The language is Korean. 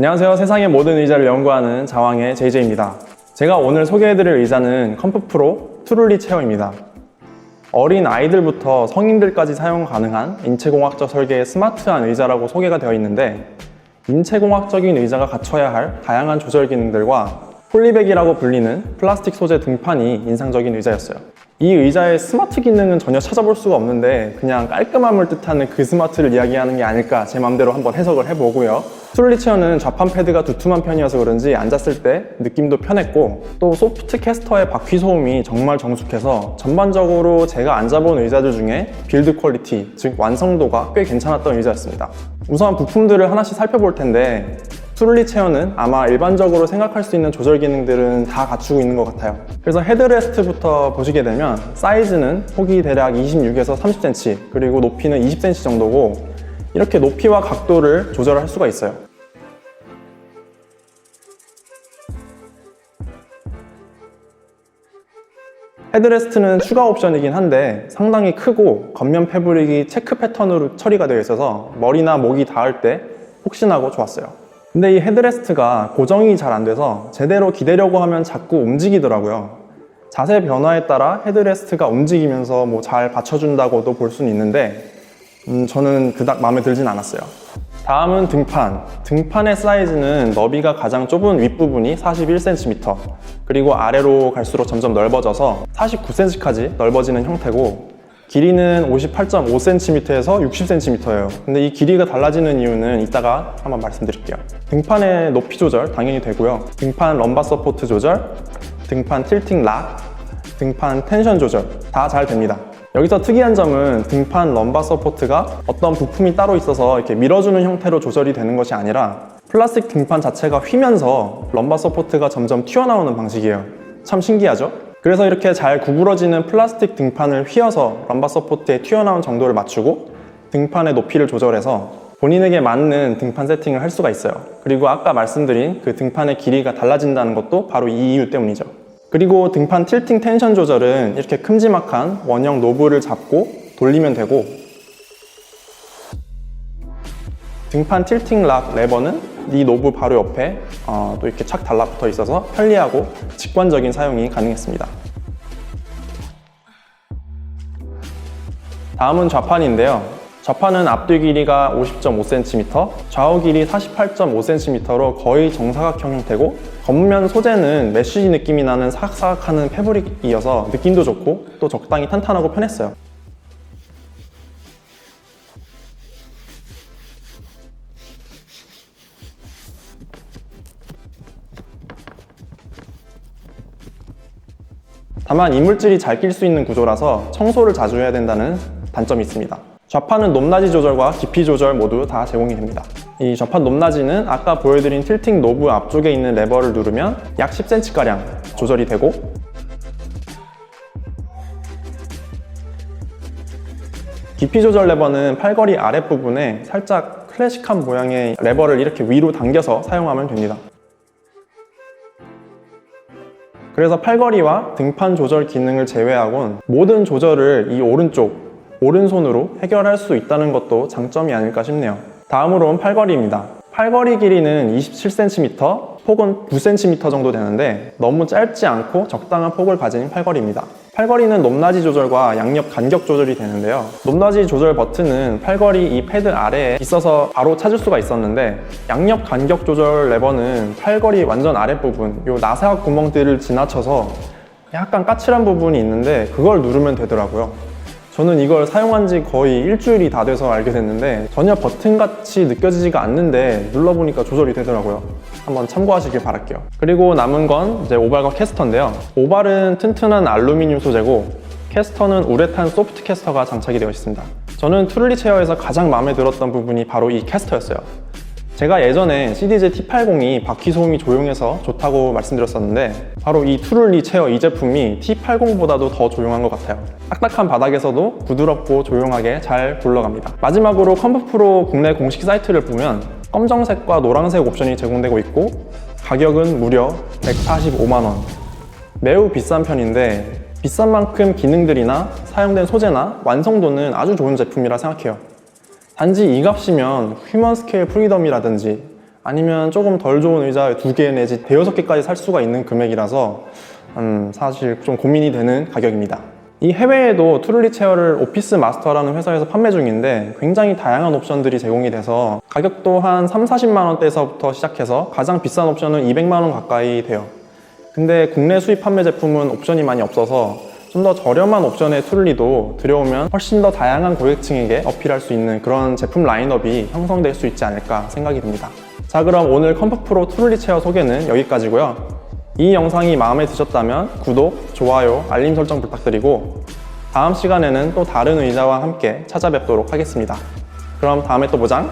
안녕하세요. 세상의 모든 의자를 연구하는 자왕의 JJ입니다. 제가 오늘 소개해드릴 의자는 컴프 프로 트룰리 체어입니다. 어린 아이들부터 성인들까지 사용 가능한 인체공학적 설계의 스마트한 의자라고 소개가 되어 있는데 인체공학적인 의자가 갖춰야 할 다양한 조절 기능들과 폴리백이라고 불리는 플라스틱 소재 등판이 인상적인 의자였어요. 이 의자의 스마트 기능은 전혀 찾아볼 수가 없는데 그냥 깔끔함을 뜻하는 그 스마트를 이야기하는 게 아닐까 제 맘대로 한번 해석을 해보고요. 트롤리 체어는 좌판 패드가 두툼한 편이어서 그런지 앉았을 때 느낌도 편했고 또 소프트 캐스터의 바퀴 소음이 정말 정숙해서 전반적으로 제가 앉아본 의자들 중에 빌드 퀄리티, 즉 완성도가 꽤 괜찮았던 의자였습니다. 우선 부품들을 하나씩 살펴볼 텐데 트롤리 체어는 아마 일반적으로 생각할 수 있는 조절 기능들은 다 갖추고 있는 것 같아요. 그래서 헤드레스트부터 보시게 되면 사이즈는 폭이 대략 26에서 30cm 그리고 높이는 20cm 정도고 이렇게 높이와 각도를 조절할 수가 있어요. 헤드레스트는 추가 옵션이긴 한데 상당히 크고 겉면 패브릭이 체크 패턴으로 처리가 되어 있어서 머리나 목이 닿을 때 폭신하고 좋았어요. 근데 이 헤드레스트가 고정이 잘 안 돼서 제대로 기대려고 하면 자꾸 움직이더라고요. 자세 변화에 따라 헤드레스트가 움직이면서 뭐 잘 받쳐준다고도 볼 수는 있는데 음, 저는 그닥 마음에 들진 않았어요. 다음은 등판. 등판의 사이즈는 너비가 가장 좁은 윗부분이 41cm, 그리고 아래로 갈수록 점점 넓어져서 49cm까지 넓어지는 형태고, 길이는 58.5cm에서 60cm예요. 근데 이 길이가 달라지는 이유는 이따가 한번 말씀드릴게요. 등판의 높이 조절 당연히 되고요. 등판 럼바 서포트 조절, 등판 틸팅 락, 등판 텐션 조절 다 잘 됩니다. 여기서 특이한 점은 등판 럼바 서포트가 어떤 부품이 따로 있어서 이렇게 밀어주는 형태로 조절이 되는 것이 아니라 플라스틱 등판 자체가 휘면서 럼바 서포트가 점점 튀어나오는 방식이에요. 참 신기하죠? 그래서 이렇게 잘 구부러지는 플라스틱 등판을 휘어서 럼바 서포트에 튀어나온 정도를 맞추고 등판의 높이를 조절해서 본인에게 맞는 등판 세팅을 할 수가 있어요. 그리고 아까 말씀드린 그 등판의 길이가 달라진다는 것도 바로 이 이유 때문이죠. 그리고 등판 틸팅 텐션 조절은 이렇게 큼지막한 원형 노브를 잡고 돌리면 되고 등판 틸팅 락 레버는 이 노브 바로 옆에 어, 또 이렇게 착 달라붙어 있어서 편리하고 직관적인 사용이 가능했습니다. 다음은 좌판인데요. 좌판은 앞뒤 길이가 50.5cm, 좌우 길이 48.5cm로 거의 정사각형 형태고 겉면 소재는 메쉬 느낌이 나는 사각사각하는 패브릭이어서 느낌도 좋고 또 적당히 탄탄하고 편했어요. 다만 이물질이 잘 낄 수 있는 구조라서 청소를 자주 해야 된다는 단점이 있습니다. 좌판은 높낮이 조절과 깊이 조절 모두 다 제공이 됩니다. 이 좌판 높낮이는 아까 보여드린 틸팅 노브 앞쪽에 있는 레버를 누르면 약 10cm가량 조절이 되고 깊이 조절 레버는 팔걸이 아랫부분에 살짝 클래식한 모양의 레버를 이렇게 위로 당겨서 사용하면 됩니다. 그래서 팔걸이와 등판 조절 기능을 제외하곤 모든 조절을 이 오른쪽, 오른손으로 해결할 수 있다는 것도 장점이 아닐까 싶네요. 다음으로는 팔걸이입니다. 팔걸이 길이는 27cm, 폭은 9cm 정도 되는데 너무 짧지 않고 적당한 폭을 가진 팔걸이입니다. 팔걸이는 높낮이 조절과 양옆 간격 조절이 되는데요. 높낮이 조절 버튼은 팔걸이 이 패드 아래에 있어서 바로 찾을 수가 있었는데 양옆 간격 조절 레버는 팔걸이 완전 아랫부분, 요 나사각 구멍들을 지나쳐서 약간 까칠한 부분이 있는데 그걸 누르면 되더라고요. 저는 이걸 사용한 지 거의 일주일이 다 돼서 알게 됐는데 전혀 버튼같이 느껴지지가 않는데 눌러보니까 조절이 되더라고요. 한번 참고하시길 바랄게요. 그리고 남은 건 이제 오발과 캐스터인데요. 오발은 튼튼한 알루미늄 소재고 캐스터는 우레탄 소프트 캐스터가 장착이 되어 있습니다. 저는 트룰리 체어에서 가장 마음에 들었던 부분이 바로 이 캐스터였어요. 제가 예전에 CDJ T80이 바퀴 소음이 조용해서 좋다고 말씀드렸었는데 바로 이 트룰리 체어 이 제품이 T80보다도 더 조용한 것 같아요. 딱딱한 바닥에서도 부드럽고 조용하게 잘 굴러갑니다. 마지막으로 컴프 프로 국내 공식 사이트를 보면 검정색과 노란색 옵션이 제공되고 있고 가격은 무려 145만원. 매우 비싼 편인데 비싼 만큼 기능들이나 사용된 소재나 완성도는 아주 좋은 제품이라 생각해요 단지 이 값이면 휴먼 스케일 프리덤이라든지 아니면 조금 덜 좋은 의자 두 개 내지 대여섯 개까지 살 수가 있는 금액이라서 음, 사실 좀 고민이 되는 가격입니다. 이 해외에도 트룰리 체어를 오피스 마스터라는 회사에서 판매 중인데 굉장히 다양한 옵션들이 제공이 돼서 가격도 한 3, 40만 원대에서부터 시작해서 가장 비싼 옵션은 200만 원 가까이 돼요. 근데 국내 수입 판매 제품은 옵션이 많이 없어서 좀 더 저렴한 옵션의 트룰리도 들여오면 훨씬 더 다양한 고객층에게 어필할 수 있는 그런 제품 라인업이 형성될 수 있지 않을까 생각이 듭니다. 자 그럼 오늘 컴프 프로 트룰리 체어 소개는 여기까지고요. 이 영상이 마음에 드셨다면 구독, 좋아요, 알림 설정 부탁드리고 다음 시간에는 또 다른 의자와 함께 찾아뵙도록 하겠습니다. 그럼 다음에 또 보장.